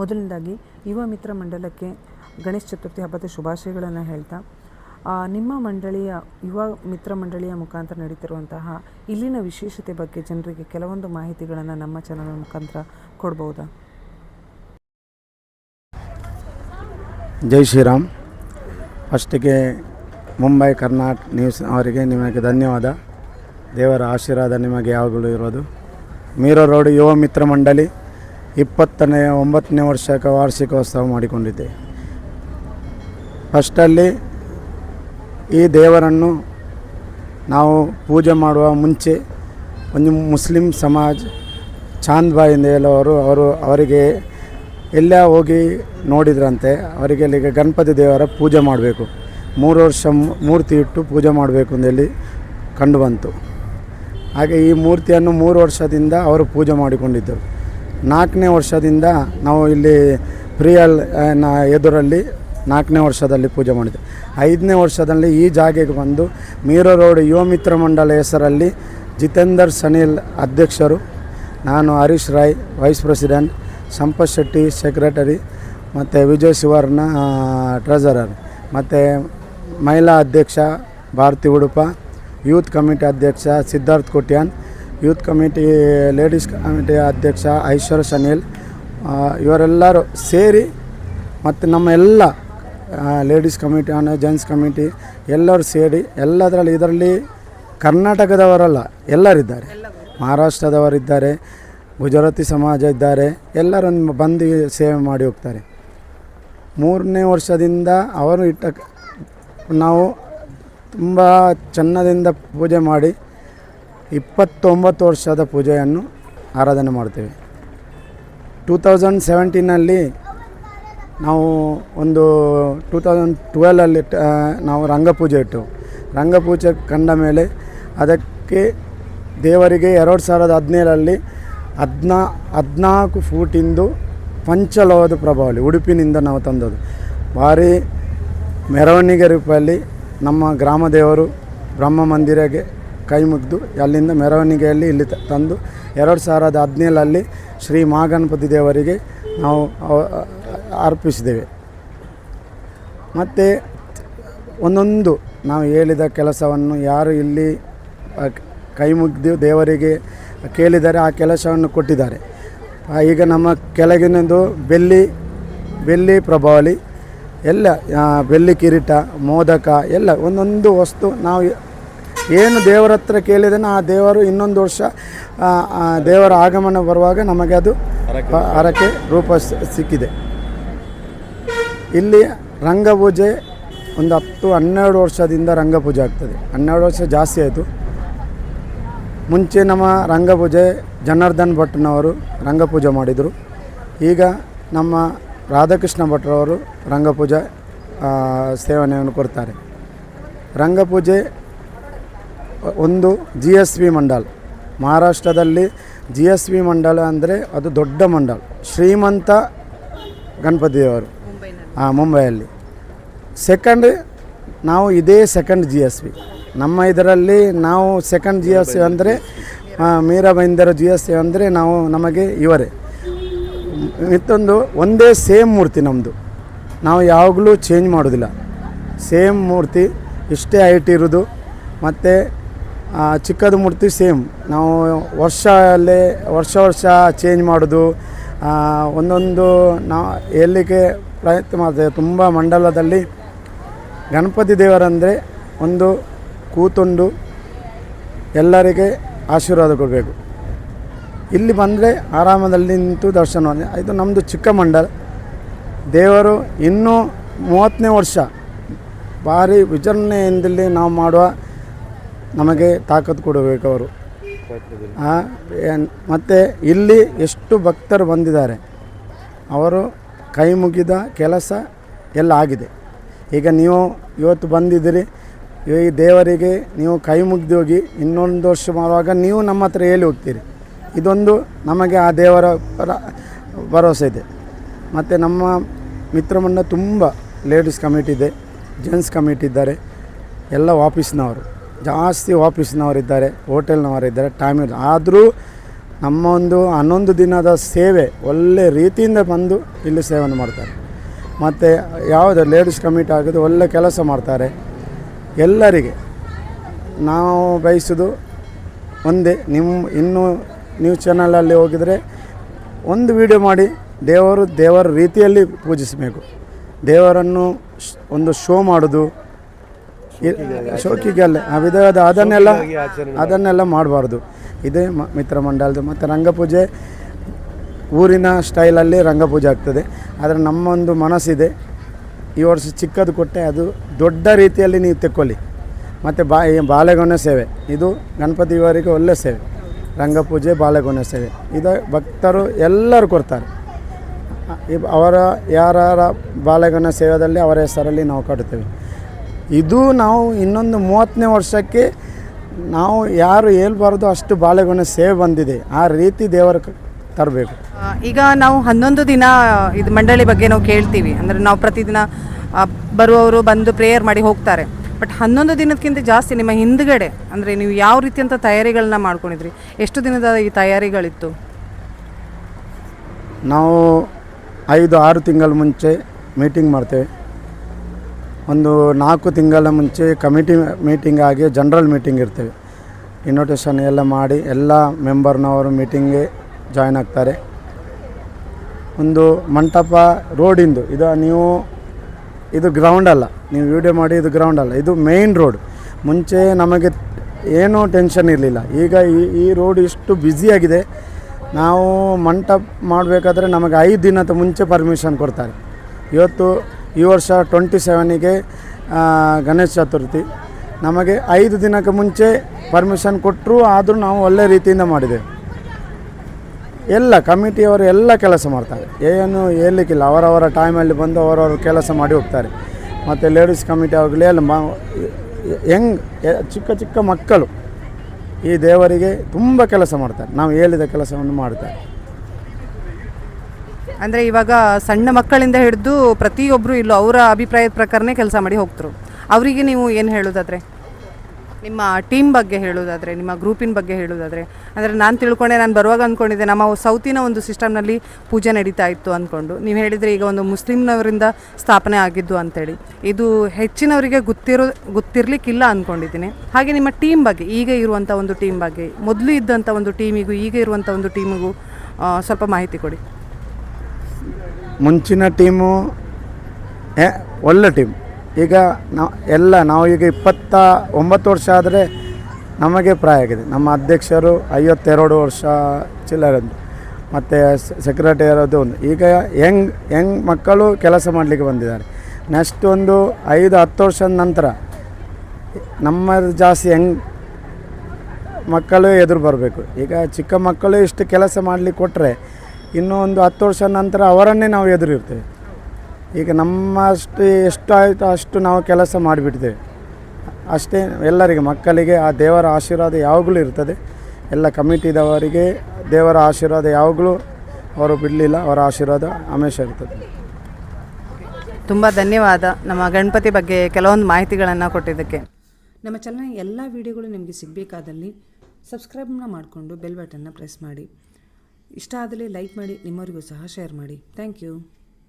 ಮೊದಲನೇದಾಗಿ ಯುವ ಮಿತ್ರ ಮಂಡಲಕ್ಕೆ ಗಣೇಶ ಚತುರ್ಥಿ ಹಬ್ಬದ ಶುಭಾಶಯಗಳನ್ನು ಹೇಳ್ತಾ ನಿಮ್ಮ ಮಂಡಳಿಯ, ಯುವ ಮಿತ್ರ ಮಂಡಳಿಯ ಮುಖಾಂತರ ನಡೀತಿರುವಂತಹ ಇಲ್ಲಿನ ವಿಶೇಷತೆ ಬಗ್ಗೆ ಜನರಿಗೆ ಕೆಲವೊಂದು ಮಾಹಿತಿಗಳನ್ನು ನಮ್ಮ ಚಾನಲ್ ಮುಖಾಂತರ ಕೊಡ್ಬೋದಾ? ಜೈ ಶ್ರೀರಾಮ್. ಫಸ್ಟಿಗೆ ಮುಂಬೈ, ಕರ್ನಾಟಕ ನ್ಯೂಸ್ ಅವರಿಗೆ ನಿಮಗೆ ಧನ್ಯವಾದ. ದೇವರ ಆಶೀರ್ವಾದ ನಿಮಗೆ ಯಾವಾಗಲೂ ಇರೋದು. ಮೀರೋ ರೋಡ್ ಯುವ ಮಿತ್ರ ಮಂಡಳಿ ಇಪ್ಪತ್ತನೇ, ಒಂಬತ್ತನೇ ವರ್ಷಕ್ಕೆ ವಾರ್ಷಿಕೋತ್ಸವ ಮಾಡಿಕೊಂಡಿದ್ದೆ. ಫಸ್ಟಲ್ಲಿ ಈ ದೇವರನ್ನು ನಾವು ಪೂಜೆ ಮಾಡುವ ಮುಂಚೆ ಒಂದು ಮುಸ್ಲಿಂ ಸಮಾಜ, ಚಾಂದ್ ಬಾಯ್ ಎಂದು ಹೇಳೋರು ಅವರು ಅವರಿಗೆ ಎಲ್ಲ ಹೋಗಿ ನೋಡಿದ್ರಂತೆ, ಅವರಿಗೆ ಅಲ್ಲಿಗೆ ಗಣಪತಿ ದೇವರ ಪೂಜೆ ಮಾಡಬೇಕು. ಮೂರು ವರ್ಷ ಮೂರ್ತಿ ಇಟ್ಟು ಪೂಜೆ ಮಾಡಬೇಕು ಅಂದೇಳಿ ಕಂಡು ಬಂತು. ಹಾಗೆ ಈ ಮೂರ್ತಿಯನ್ನು ಮೂರು ವರ್ಷದಿಂದ ಅವರು ಪೂಜೆ ಮಾಡಿಕೊಂಡಿದ್ದರು. ನಾಲ್ಕನೇ ವರ್ಷದಿಂದ ನಾವು ಇಲ್ಲಿ ಪ್ರಿಯಲ್ ಎದುರಲ್ಲಿ ನಾಲ್ಕನೇ ವರ್ಷದಲ್ಲಿ ಪೂಜೆ ಮಾಡಿದೆ ಐದನೇ ವರ್ಷದಲ್ಲಿ ಈ ಜಾಗೆಗೆ ಬಂದು ಮೀರೋ ರೋಡ್ ಯುವ ಮಿತ್ರ ಮಂಡಲ ಹೆಸರಲ್ಲಿ ಜಿತೇಂದರ್ ಸನಿಲ್ ಅಧ್ಯಕ್ಷರು, ನಾನು Harish Rai, vice president, Sampath Shetty, secretary, ಮತ್ತು ವಿಜಯ್ ಶಿವರ್ನ ಟ್ರೆಜರರ್, ಮತ್ತು ಮಹಿಳಾ ಅಧ್ಯಕ್ಷ ಭಾರತಿ ಉಡುಪ, ಯೂತ್ ಕಮಿಟಿ ಅಧ್ಯಕ್ಷ Siddharth Kotian youth committee, ladies committee ಅಧ್ಯಕ್ಷ ಐಶ್ವರ್ಯ ಸನಿಲ್ ಇವರೆಲ್ಲರೂ ಸೇರಿ ಮತ್ತು ನಮ್ಮ ಎಲ್ಲ ladies committee and gents committee ಎಲ್ಲರೂ ಸೇರಿ ಎಲ್ಲದರಲ್ಲಿ ಇದರಲ್ಲಿ ಕರ್ನಾಟಕದವರಲ್ಲ, ಎಲ್ಲರಿದ್ದಾರೆ. ಮಹಾರಾಷ್ಟ್ರದವರಿದ್ದಾರೆ, ಗುಜರಾತಿ ಸಮಾಜ ಇದ್ದಾರೆ, ಎಲ್ಲರನ್ನು ಬಂದು ಸೇವೆ ಮಾಡಿ ಹೋಗ್ತಾರೆ. ಮೂರನೇ ವರ್ಷದಿಂದ ಅವರು ಇಟ್ಟ ನಾವು ತುಂಬ ಚೆನ್ನದಿಂದ ಪೂಜೆ ಮಾಡಿ ಇಪ್ಪತ್ತೊಂಬತ್ತು ವರ್ಷದ ಪೂಜೆಯನ್ನು ಆರಾಧನೆ ಮಾಡ್ತೇವೆ. ಟೂ ತೌಸಂಡ್ ಸೆವೆಂಟೀನಲ್ಲಿ ನಾವು ಒಂದು ಟೂ ತೌಸಂಡ್ ಟ್ವೆಲಲ್ಲಿ ನಾವು ರಂಗಪೂಜೆ ಇಟ್ಟು ರಂಗಪೂಜೆ ಕಂಡ ಮೇಲೆ ಅದಕ್ಕೆ ದೇವರಿಗೆ ಎರಡು ಸಾವಿರದ ಹದಿನೇಳರಲ್ಲಿ ಹದಿನಾ, ಹದಿನಾಲ್ಕು ಫೂಟಿಂದು ಪಂಚಲೋಹದ ಪ್ರಭಾವಲಿ, ಉಡುಪಿನಿಂದ ನಾವು ತಂದದ್ದು. ಭಾರಿ ಮೆರವಣಿಗೆ ರೂಪದಲ್ಲಿ ನಮ್ಮ ಗ್ರಾಮ ದೇವರು ಬ್ರಹ್ಮ ಮಂದಿರಗೆ ಕೈ ಮುಗಿದು ಅಲ್ಲಿಂದ ಮೆರವಣಿಗೆಯಲ್ಲಿ ಇಲ್ಲಿ ತಂದು ಎರಡು ಸಾವಿರದ ಹದಿನೇಳಲ್ಲಿ ಶ್ರೀ ಮಹಾಗಣಪತಿ ದೇವರಿಗೆ ನಾವು ಅರ್ಪಿಸಿದ್ದೇವೆ. ಮತ್ತು ಒಂದೊಂದು ನಾವು ಹೇಳಿದ ಕೆಲಸವನ್ನು ಯಾರು ಇಲ್ಲಿ ಕೈ ಮುಗಿದು ದೇವರಿಗೆ ಕೇಳಿದರೆ ಆ ಕೆಲಸವನ್ನು ಕೊಟ್ಟಿದ್ದಾರೆ. ಈಗ ನಮ್ಮ ಕೆಳಗಿನದು ಬೆಳ್ಳಿ ಬೆಳ್ಳಿ ಪ್ರಭಾವಳಿ, ಎಲ್ಲ ಬೆಳ್ಳಿ ಕಿರೀಟ, ಮೋದಕ, ಎಲ್ಲ ಒಂದೊಂದು ವಸ್ತು ನಾವು ಏನು ದೇವರ ಹತ್ರ ಕೇಳಿದನ ಆ ದೇವರು ಇನ್ನೊಂದು ವರ್ಷ ದೇವರ ಆಗಮನ ಬರುವಾಗ ನಮಗೆ ಅದು ಹರಕೆ. ರೂಪ ಸಿಕ್ಕಿದೆ. ಇಲ್ಲಿ ರಂಗಪೂಜೆ ಒಂದು ಹತ್ತು ಹನ್ನೆರಡು ವರ್ಷದಿಂದ ರಂಗಪೂಜೆ ಆಗ್ತದೆ. ಹನ್ನೆರಡು ವರ್ಷ ಜಾಸ್ತಿ ಆಯಿತು. ಮುಂಚೆ ನಮ್ಮ ರಂಗಪೂಜೆ ಜನಾರ್ದನ್ ಭಟ್ನವರು ರಂಗಪೂಜೆ ಮಾಡಿದರು. ಈಗ ನಮ್ಮ ರಾಧಾಕೃಷ್ಣ ಭಟ್ರವರು ರಂಗಪೂಜೆ ಸೇವನೆಯನ್ನು ಕೊಡ್ತಾರೆ. ರಂಗಪೂಜೆ ಒಂದು ಜಿ ಎಸ್ ವಿ ಮಂಡಲ್. ಮಹಾರಾಷ್ಟ್ರದಲ್ಲಿ ಜಿ ಎಸ್ ವಿ ಮಂಡಲ ಅಂದರೆ ಅದು ದೊಡ್ಡ ಮಂಡಲ್. ಶ್ರೀಮಂತ ಗಣಪತಿಯವರು. ಹಾಂ ಮುಂಬೈಯಲ್ಲಿ. ಸೆಕೆಂಡ್ ನಾವು ಇದೇ ಸೆಕೆಂಡ್ ಜಿ ಎಸ್ ವಿ ನಮ್ಮ ಇದರಲ್ಲಿ ನಾವು ಸೆಕೆಂಡ್ ಜಿ ಎಸ್ ವಿ ಅಂದರೆ Mira Bhayandar G S V ಅಂದರೆ ನಾವು ನಮಗೆ ಇವರೇ. ಮತ್ತೊಂದು, ಒಂದೇ ಸೇಮ್ ಮೂರ್ತಿ ನಮ್ಮದು ನಾವು ಯಾವಾಗಲೂ ಚೇಂಜ್ ಮಾಡೋದಿಲ್ಲ. ಸೇಮ್ ಮೂರ್ತಿ, ಇಷ್ಟೇ ಹೈಟ್ ಇರೋದು, ಮತ್ತು ಚಿಕ್ಕದು ಮೂರ್ತಿ ಸೇಮ್. ನಾವು ವರ್ಷ ಅಲ್ಲೇ ವರ್ಷ ವರ್ಷ ಚೇಂಜ್ ಮಾಡೋದು. ಒಂದೊಂದು ನಾವು ಎಲ್ಲಿಗೆ ಪ್ರಯತ್ನ ಮಾಡ್ತೇವೆ. ತುಂಬ ಮಂಡಲದಲ್ಲಿ ಗಣಪತಿ ದೇವರಂದರೆ ಒಂದು ಕೂತುಂಡು ಎಲ್ಲರಿಗೆ ಆಶೀರ್ವಾದ ಕೊಡಬೇಕು. ಇಲ್ಲಿ ಬಂದರೆ ಆರಾಮದಲ್ಲಿ ನಿಂತು ದರ್ಶನ ಇದು ನಮ್ಮದು ಚಿಕ್ಕ ಮಂಡಲ. ದೇವರು ಇನ್ನೂ ಮೂವತ್ತನೇ ವರ್ಷ ಭಾರಿ ವಿಜೃಂಭಣೆಯಿಂದಲೇ ನಾವು ಮಾಡುವ ನಮಗೆ ತಾಕತ್ತು ಕೊಡಬೇಕು ಅವರು. ಮತ್ತು ಇಲ್ಲಿ ಎಷ್ಟು ಭಕ್ತರು ಬಂದಿದ್ದಾರೆ. ಅವರು ಕೈ ಮುಗಿದ ಕೆಲಸ ಎಲ್ಲ ಆಗಿದೆ. ಈಗ ನೀವು ಇವತ್ತು ಬಂದಿದ್ದೀರಿ. ಈ ದೇವರಿಗೆ ನೀವು ಕೈ ಮುಗ್ದು ಹೋಗಿ ಇನ್ನೊಂದು ವರ್ಷ ಮಾಡುವಾಗ ನೀವು ನಮ್ಮ ಹತ್ರ ಹೇಳಿ ಹೋಗ್ತೀರಿ. ಇದೊಂದು ನಮಗೆ ಆ ದೇವರ ಭರವಸೆ ಇದೆ. ಮತ್ತು ನಮ್ಮ ಮಿತ್ರಮಂಡ ತುಂಬ ಲೇಡೀಸ್ ಕಮಿಟಿ ಇದೆ. ಜೆಂಟ್ಸ್ ಕಮಿಟಿ ಇದ್ದಾರೆ. ಎಲ್ಲ ಆಫೀಸ್ನವರು ಜಾಸ್ತಿ ಆಫೀಸ್ನವರಿದ್ದಾರೆ, ಹೋಟೆಲ್ನವರಿದ್ದಾರೆ ಟೈಮ್ ಆದರೂ ನಮ್ಮ ಒಂದು ಹನ್ನೊಂದು ದಿನದ ಸೇವೆ ಒಳ್ಳೆ ರೀತಿಯಿಂದ ಬಂದು ಇಲ್ಲಿ ಸೇವೆಯನ್ನು ಮಾಡ್ತಾರೆ. ಮತ್ತು ಯಾವುದು ಲೇಡೀಸ್ ಕಮಿಟಿ ಆಗೋದು ಒಳ್ಳೆ ಕೆಲಸ ಮಾಡ್ತಾರೆ. ಎಲ್ಲರಿಗೆ ನಾವು ಬಯಸೋದು ಒಂದೇ ನಿಮ್ಮ ಇನ್ನೂ ನ್ಯೂಸ್ ಚಾನಲಲ್ಲಿ ಹೋಗಿದರೆ ಒಂದು ವಿಡಿಯೋ ಮಾಡಿ ದೇವರು ದೇವರ ರೀತಿಯಲ್ಲಿ ಪೂಜಿಸಬೇಕು. ದೇವರನ್ನು ಒಂದು ಶೋ ಮಾಡೋದು ಶೋಕಿಗೆಲ್ಲ ಆ ವಿಧವಾದ ಅದನ್ನೆಲ್ಲ ಅದನ್ನೆಲ್ಲ ಮಾಡಬಾರ್ದು. ಇದೇ ಮ ಮಿತ್ರ ಮಂಡಲದ ಮತ್ತು ರಂಗಪೂಜೆ ಊರಿನ ಸ್ಟೈಲಲ್ಲಿ ರಂಗಪೂಜೆ ಆಗ್ತದೆ. ಆದರೆ ನಮ್ಮೊಂದು ಮನಸ್ಸಿದೆ ಈ ವರ್ಷ ಚಿಕ್ಕದು ಕೊಟ್ಟೆ ಅದು ದೊಡ್ಡ ರೀತಿಯಲ್ಲಿ ನೀವು ತೆಕ್ಕೊಳ್ಳಿ. ಮತ್ತು ಬಾ ಈ ಬಾಳೆಗೊನೆ ಸೇವೆ. ಇದು ಗಣಪತಿ ಇವರಿಗೆ ಒಳ್ಳೆ ಸೇವೆ. ರಂಗಪೂಜೆ ಬಾಳೆಗೊನೆ ಸೇವೆ. ಇದು ಭಕ್ತರು ಎಲ್ಲರೂ ಕೊಡ್ತಾರೆ. ಅವರ ಯಾರ ಬಾಳೆಗೊನೆ ಸೇವೆಯಲ್ಲಿ ಅವರ ಹೆಸರಲ್ಲಿ ನಾವು ಕಟ್ತೇವೆ ಇದು ನಾವು ಇನ್ನೊಂದು ಮೂವತ್ತನೇ ವರ್ಷಕ್ಕೆ ನಾವು ಯಾರು ಹೇಳ್ಬಾರ್ದು ಅಷ್ಟು ಬಾಳೆಗೊನೆ ಸೇವೆ ಬಂದಿದೆ. ಆ ರೀತಿ ದೇವರ ತರಬೇಕು. ಈಗ ನಾವು ಹನ್ನೊಂದು ದಿನ ಇದು ಮಂಡಳಿ ಬಗ್ಗೆ ನಾವು ಕೇಳ್ತೀವಿ. ಅಂದರೆ ನಾವು ಪ್ರತಿದಿನ ಬರುವವರು ಬಂದು ಪ್ರೇಯರ್ ಮಾಡಿ ಹೋಗ್ತಾರೆ. ಬಟ್ ಹನ್ನೊಂದು ದಿನಕ್ಕಿಂತ ಜಾಸ್ತಿ ನಿಮ್ಮ ಹಿಂದ್ಗಡೆ ಅಂದರೆ ನೀವು ಯಾವ ರೀತಿಯಂಥ ತಯಾರಿಗಳನ್ನ ಮಾಡ್ಕೊಂಡಿದ್ರಿ? ಎಷ್ಟು ದಿನದ ಈ ತಯಾರಿಗಳಿತ್ತು? ನಾವು ಐದು ಆರು ತಿಂಗಳ ಮುಂಚೆ ಮೀಟಿಂಗ್ ಮಾಡ್ತೇವೆ. ಒಂದು ನಾಲ್ಕು ತಿಂಗಳ ಮುಂಚೆ ಕಮಿಟಿ ಮೀಟಿಂಗ್ ಆಗಿ ಜನರಲ್ ಮೀಟಿಂಗ್ ಇರ್ತೇವೆ. ಇನ್ವಿಟೇಷನ್ ಎಲ್ಲ ಮಾಡಿ ಎಲ್ಲ ಮೆಂಬರ್ನವರು ಮೀಟಿಂಗ್ಗೆ ಜಾಯ್ನ್ ಆಗ್ತಾರೆ. ಒಂದು ಮಂಟಪ ರೋಡಿಂದು, ಇದು ನೀವು, ಇದು ಗ್ರೌಂಡ್ ಅಲ್ಲ. ನೀವು ವಿಡಿಯೋ ಮಾಡಿ ಇದು ಗ್ರೌಂಡ್ ಅಲ್ಲ. ಇದು ಮೇಯ್ನ್ ರೋಡ್ ಮುಂಚೆ ನಮಗೆ ಏನೂ ಟೆನ್ಷನ್ ಇರಲಿಲ್ಲ. ಈಗ ಈ ಈ ರೋಡ್ ಇಷ್ಟು ಬ್ಯುಸಿಯಾಗಿದೆ ನಾವು ಮಂಟಪ ಮಾಡಬೇಕಾದ್ರೆ ನಮಗೆ ಐದು ದಿನದ ಮುಂಚೆ ಪರ್ಮಿಷನ್ ಕೊಡ್ತಾರೆ. ಇವತ್ತು ಈ ವರ್ಷ ಟ್ವೆಂಟಿ ಸೆವೆನಿಗೆ ಗಣೇಶ ಚತುರ್ಥಿ. ನಮಗೆ ಐದು ದಿನಕ್ಕೆ ಮುಂಚೆ ಪರ್ಮಿಷನ್ ಕೊಟ್ಟರು ಆದರೂ ನಾವು ಒಳ್ಳೆ ರೀತಿಯಿಂದ ಮಾಡಿದ್ದೇವೆ ಎಲ್ಲ ಕಮಿಟಿಯವರು ಎಲ್ಲ ಕೆಲಸ ಮಾಡ್ತಾರೆ. ಏನು ಹೇಳಲಿಕ್ಕಿಲ್ಲ. ಅವರವರ ಟೈಮಲ್ಲಿ ಬಂದು ಅವರವರು ಕೆಲಸ ಮಾಡಿ ಹೋಗ್ತಾರೆ. ಮತ್ತು ಲೇಡೀಸ್ ಕಮಿಟಿ ಆಗಲಿ ಎಲ್ಲ ಮ, ಹೆಂಗ್ ಚಿಕ್ಕ ಚಿಕ್ಕ ಮಕ್ಕಳು ಈ ದೇವರಿಗೆ ತುಂಬ ಕೆಲಸ ಮಾಡ್ತಾರೆ. ನಾವು ಹೇಳಿದ ಕೆಲಸವನ್ನು ಮಾಡ್ತಾರೆ. ಅಂದರೆ ಇವಾಗ ಸಣ್ಣ ಮಕ್ಕಳಿಂದ ಹಿಡಿದು ಪ್ರತಿಯೊಬ್ಬರು ಇಲ್ಲೂ ಅವರ ಅಭಿಪ್ರಾಯದ ಪ್ರಕಾರನೇ ಕೆಲಸ ಮಾಡಿ ಹೋಗ್ತರು. ಅವರಿಗೆ ನೀವು ಏನು ಹೇಳೋದಾದರೆ? ನಿಮ್ಮ ಟೀಮ್ ಬಗ್ಗೆ ಹೇಳೋದಾದರೆ, ನಿಮ್ಮ ಗ್ರೂಪಿನ ಬಗ್ಗೆ ಹೇಳೋದಾದರೆ? ಅಂದರೆ ನಾನು ತಿಳ್ಕೊಂಡೆ, ನಾನು ಬರುವಾಗ ಅಂದ್ಕೊಂಡಿದ್ದೆ ನಮ್ಮ ಸೌತಿನ ಒಂದು ಸಿಸ್ಟಮ್ನಲ್ಲಿ ಪೂಜೆ ನಡೀತಾ ಇತ್ತು ಅಂದ್ಕೊಂಡು ನೀವು ಹೇಳಿದರೆ ಈಗ ಒಂದು ಮುಸ್ಲಿಮ್ನವರಿಂದ ಸ್ಥಾಪನೆ ಆಗಿದ್ದು ಅಂತೇಳಿ. ಇದು ಹೆಚ್ಚಿನವರಿಗೆ ಗೊತ್ತಿರೋ, ಗೊತ್ತಿರಲಿಕ್ಕಿಲ್ಲ ಅಂದ್ಕೊಂಡಿದ್ದೀನಿ ಹಾಗೆ ನಿಮ್ಮ ಟೀಮ್ ಬಗ್ಗೆ, ಈಗ ಇರುವಂಥ ಒಂದು ಟೀಮ್ ಬಗ್ಗೆ, ಮೊದಲು ಇದ್ದಂಥ ಒಂದು ಟೀಮಿಗೂ ಈಗ ಇರುವಂಥ ಒಂದು ಟೀಮಿಗೂ ಸ್ವಲ್ಪ ಮಾಹಿತಿ ಕೊಡಿ. ಮುಂಚಿನ ಟೀಮು ಒಳ್ಳೆ ಟೀಮ್. ಈಗ ನಾವು, ಎಲ್ಲ ನಾವು ಈಗ ಇಪ್ಪತ್ತ ಒಂಬತ್ತು ವರ್ಷ ಆದರೆ ನಮಗೆ ಪ್ರಾಯ ಆಗಿದೆ. ನಮ್ಮ ಅಧ್ಯಕ್ಷರು ಐವತ್ತೆರಡು ವರ್ಷ ಚಿಲ್ಲರಂದು. ಮತ್ತು ಸೆಕ್ರೆಟರಿ ಇರೋದು ಒಂದು. ಈಗ ಹೆಂಗ್ ಹೆಂಗ್ ಮಕ್ಕಳು ಕೆಲಸ ಮಾಡಲಿಕ್ಕೆ ಬಂದಿದ್ದಾರೆ. ನೆಕ್ಸ್ಟ್ ಒಂದು ಐದು, ಹತ್ತು ವರ್ಷದ ನಂತರ ನಮ್ಮ ಜಾಸ್ತಿ ಹೆಂಗ್ ಮಕ್ಕಳು ಎದುರು ಬರಬೇಕು. ಈಗ ಚಿಕ್ಕ ಮಕ್ಕಳು ಇಷ್ಟು ಕೆಲಸ ಮಾಡಲಿಕ್ಕೆ ಕೊಟ್ಟರೆ ಇನ್ನೂ ಒಂದು ಹತ್ತು ವರ್ಷ ನಂತರ ಅವರನ್ನೇ ನಾವು ಎದುರಿರ್ತೇವೆ. ಈಗ ನಮ್ಮಷ್ಟು ಎಷ್ಟು ಆಯಿತು ಅಷ್ಟು ನಾವು ಕೆಲಸ ಮಾಡಿಬಿಡ್ತೇವೆ. ಅಷ್ಟೇ ಎಲ್ಲರಿಗೆ ಮಕ್ಕಳಿಗೆ ಆ ದೇವರ ಆಶೀರ್ವಾದ ಯಾವಾಗಲೂ ಇರ್ತದೆ. ಎಲ್ಲ ಕಮಿಟಿದವರಿಗೆ ದೇವರ ಆಶೀರ್ವಾದ ಯಾವಾಗಲೂ ಅವರು ಬಿಡಲಿಲ್ಲ ಅವರ ಆಶೀರ್ವಾದ ಹಮೇಶ ಇರ್ತದೆ. ತುಂಬ ಧನ್ಯವಾದ ನಮ್ಮ ಗಣಪತಿ ಬಗ್ಗೆ ಕೆಲವೊಂದು ಮಾಹಿತಿಗಳನ್ನು ಕೊಟ್ಟಿದ್ದಕ್ಕೆ. ನಮ್ಮ ಚಾನಲ್ ಎಲ್ಲ ವಿಡಿಯೋಗಳು ನಿಮಗೆ ಸಿಗಬೇಕಾದಲ್ಲಿ ಸಬ್ಸ್ಕ್ರೈಬ್ನ ಮಾಡಿಕೊಂಡು ಬೆಲ್ ಬಟನ್ನ ಪ್ರೆಸ್ ಮಾಡಿ. ಇಷ್ಟ ಆದಲ್ಲಿ ಲೈಕ್ ಮಾಡಿ ನಿಮ್ಮವರಿಗೂ ಸಹ ಶೇರ್ ಮಾಡಿ. Thank you